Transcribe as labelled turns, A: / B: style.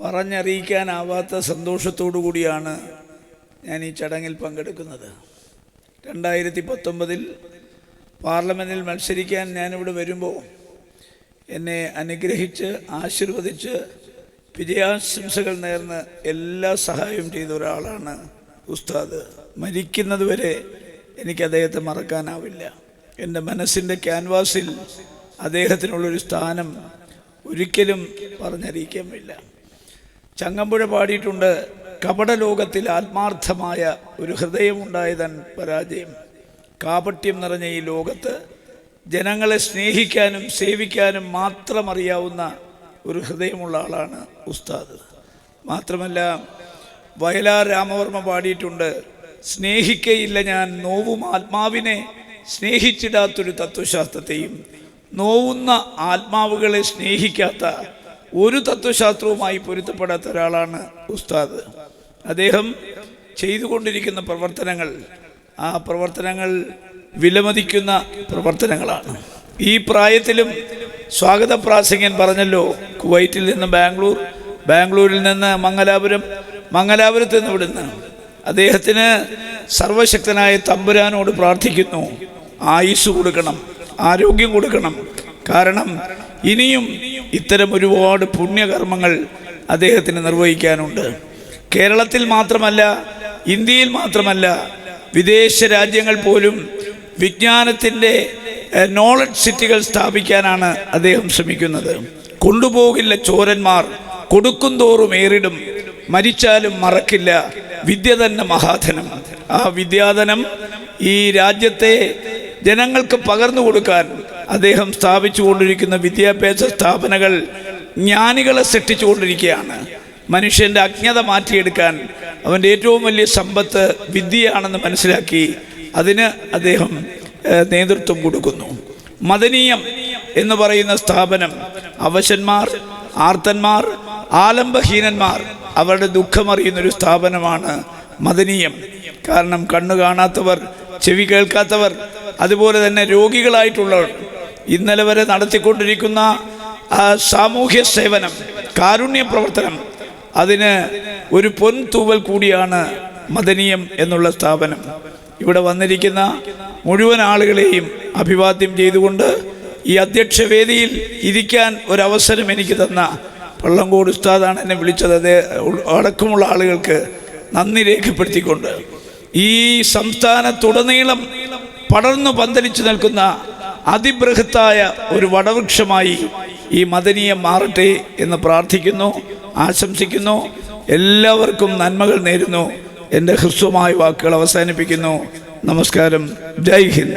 A: പറഞ്ഞറിയിക്കാനാവാത്ത സന്തോഷത്തോടു കൂടിയാണ് ഞാൻ ഈ ചടങ്ങിൽ പങ്കെടുക്കുന്നത്. രണ്ടായിരത്തി പത്തൊമ്പതിൽ പാർലമെന്റിൽ മത്സരിക്കാൻ ഞാനിവിടെ വരുമ്പോൾ എന്നെ അനുഗ്രഹിച്ച് ആശീർവദിച്ച് വിജയാശംസകൾ നേർന്ന് എല്ലാ സഹായവും ചെയ്ത ഒരാളാണ് ഉസ്താദ്. മരിക്കുന്നതുവരെ എനിക്ക് അദ്ദേഹത്തെ മറക്കാനാവില്ല. എന്റെ മനസ്സിന്റെ ക്യാൻവാസിൽ അദ്ദേഹത്തിനുള്ളൊരു സ്ഥാനം ഒരിക്കലും പറഞ്ഞറിയിക്കാമില്ല ചങ്ങമ്പുഴ പാടിയിട്ടുണ്ട്. കപടലോകത്തിൽ ആത്മാർത്ഥമായ ഒരു ഹൃദയമുണ്ടായതൻ പരാജയം. കാപട്യം നിറഞ്ഞ ഈ ലോകത്ത് ജനങ്ങളെ സ്നേഹിക്കാനും സേവിക്കാനും മാത്രം അറിയാവുന്ന ഒരു ഹൃദയമുള്ള ആളാണ് ഉസ്താദ്. മാത്രമല്ല വയലാർ രാമവർമ്മ പാടിയിട്ടുണ്ട്. സ്നേഹിക്കയില്ല ഞാൻ നോവും ആത്മാവിനെ സ്നേഹിച്ചിടാത്തൊരു തത്വശാസ്ത്രത്തെയും നോവുന്ന ആത്മാവുകളെ സ്നേഹിക്കാത്ത ഒരു തത്വശാസ്ത്രവുമായി പൊരുത്തപ്പെടാത്ത ഒരാളാണ് ഉസ്താദ്. അദ്ദേഹം ചെയ്തുകൊണ്ടിരിക്കുന്ന പ്രവർത്തനങ്ങൾ ആ പ്രവർത്തനങ്ങൾ വിലമതിക്കുന്ന പ്രവർത്തനങ്ങളാണ്. ഈ പ്രായത്തിലും സ്വാഗത പ്രാസംഗൻ പറഞ്ഞല്ലോ കുവൈറ്റിൽ നിന്ന് ബാംഗ്ലൂർ ബാംഗ്ലൂരിൽ നിന്ന് മംഗലാപുരം മംഗലാപുരത്ത് നിന്ന് ഇവിടുന്ന്. അദ്ദേഹത്തിന് സർവശക്തനായ തമ്പുരാനോട് പ്രാർത്ഥിക്കുന്നു ആയുസ് കൊടുക്കണം ആരോഗ്യം കൊടുക്കണം. കാരണം ഇനിയും ഇത്തരം ഒരുപാട് പുണ്യകർമ്മങ്ങൾ അദ്ദേഹത്തിന് നിർവഹിക്കാനുണ്ട്. കേരളത്തിൽ മാത്രമല്ല ഇന്ത്യയിൽ മാത്രമല്ല വിദേശ രാജ്യങ്ങൾ പോലും വിജ്ഞാനത്തിന്റെ നോളജ് സിറ്റികൾ സ്ഥാപിക്കാനാണ് അദ്ദേഹം ശ്രമിക്കുന്നത്. കൊണ്ടുപോകില്ല ചോരന്മാർ കൊടുക്കും തോറും ഏറിടും മരിച്ചാലും മറക്കില്ല. വിദ്യ തന്നെ മഹാധനം. ആ വിദ്യാധനം ഈ രാജ്യത്തെ ജനങ്ങൾക്ക് പകർന്നു കൊടുക്കാൻ അദ്ദേഹം സ്ഥാപിച്ചുകൊണ്ടിരിക്കുന്ന വിദ്യാഭ്യാസ സ്ഥാപനങ്ങൾ ജ്ഞാനികളെ സൃഷ്ടിച്ചുകൊണ്ടിരിക്കുകയാണ്. മനുഷ്യന്റെ അജ്ഞത മാറ്റിയെടുക്കാൻ അവന്റെ ഏറ്റവും വലിയ സമ്പത്ത് വിദ്യയാണെന്ന് മനസ്സിലാക്കി അതിന് അദ്ദേഹം നേതൃത്വം കൊടുക്കുന്നു. മദനീയം എന്ന് പറയുന്ന സ്ഥാപനം അവശന്മാർ ആർത്തന്മാർ ആലംബഹീനന്മാർ അവരുടെ ദുഃഖമറിയുന്നൊരു സ്ഥാപനമാണ് മദനീയം. കാരണം കണ്ണു കാണാത്തവർ ചെവി കേൾക്കാത്തവർ അതുപോലെ തന്നെ രോഗികളായിട്ടുള്ളവർ ഇന്നലെ വരെ നടത്തിക്കൊണ്ടിരിക്കുന്ന സാമൂഹ്യ സേവനം കാരുണ്യ പ്രവർത്തനം അതിന് ഒരു പൊൻതൂവൽ കൂടിയാണ് മദനീയം എന്നുള്ള സ്ഥാപനം. ഇവിടെ വന്നിരിക്കുന്ന മുഴുവൻ ആളുകളെയും അഭിവാദ്യം ചെയ്തുകൊണ്ട് ഈ അധ്യക്ഷ വേദിയിൽ ഇരിക്കാൻ ഒരവസരം എനിക്ക് തന്ന പള്ളങ്കോട് ഉസ്താദാണ് എന്നെ വിളിച്ചത്. അതേ അടക്കമുള്ള ആളുകൾക്ക് നന്ദി രേഖപ്പെടുത്തിക്കൊണ്ട് ഈ സംസ്ഥാനത്തുടനീളം പടർന്നു പന്തലിച്ചു നിൽക്കുന്ന അതിബൃഹത്തായ ഒരു വടവൃക്ഷമായി ഈ മദനീയം മാറട്ടെ എന്ന് പ്രാർത്ഥിക്കുന്നു ആശംസിക്കുന്നു. എല്ലാവർക്കും നന്മകൾ നേരുന്നു. എന്റെ ഹ്രസ്വമായ വാക്കുകൾ അവസാനിപ്പിക്കുന്നു. നമസ്കാരം. ജയ് ഹിന്ദ്.